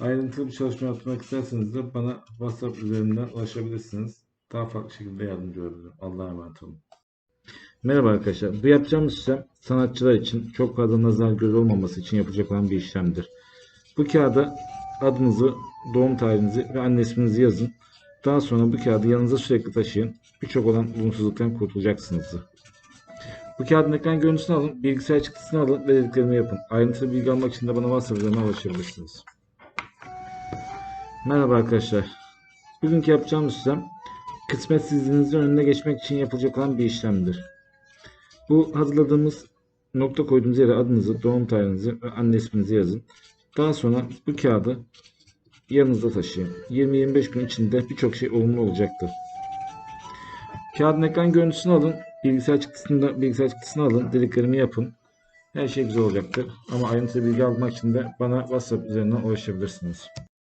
Ayrıntılı bir çalışma yapmak isterseniz de bana WhatsApp üzerinden ulaşabilirsiniz. Daha farklı şekilde yardımcı olabilirim. Allah'a emanet olun. Merhaba arkadaşlar. Bu yapacağımız işlem sanatçılar için çok fazla nazar göz olmaması için yapacak olan bir işlemdir. Bu kağıda adınızı, doğum tarihinizi ve anne isminizi yazın. Daha sonra bu kağıdı yanınıza sürekli taşıyın. Birçok olan olumsuzluktan kurtulacaksınızdır. Bu kağıdın ekran görüntüsünü alın, bilgisayar çıktısını alın ve dediklerimi yapın. Ayrıntılı bilgi almak için de bana WhatsApp üzerinden ulaşabilirsiniz. Merhaba arkadaşlar. Bugünkü yapacağımız işlem kısmetsizliğinizin önüne geçmek için yapılacak olan bir işlemdir. Bu hazırladığımız nokta koyduğumuz yere adınızı, doğum tarihinizi ve anne isminizi yazın. Daha sonra bu kağıdı yanınızda taşıyın. 20-25 gün içinde birçok şey olumlu olacaktır. Kağıdın ekran görüntüsünü alın. Bilgisayar çıktısını bilgisayar çıktısını alın. Dediklerimi yapın. Her şey güzel olacaktır. Ama ayrıntılı bilgi almak için de bana WhatsApp üzerinden ulaşabilirsiniz.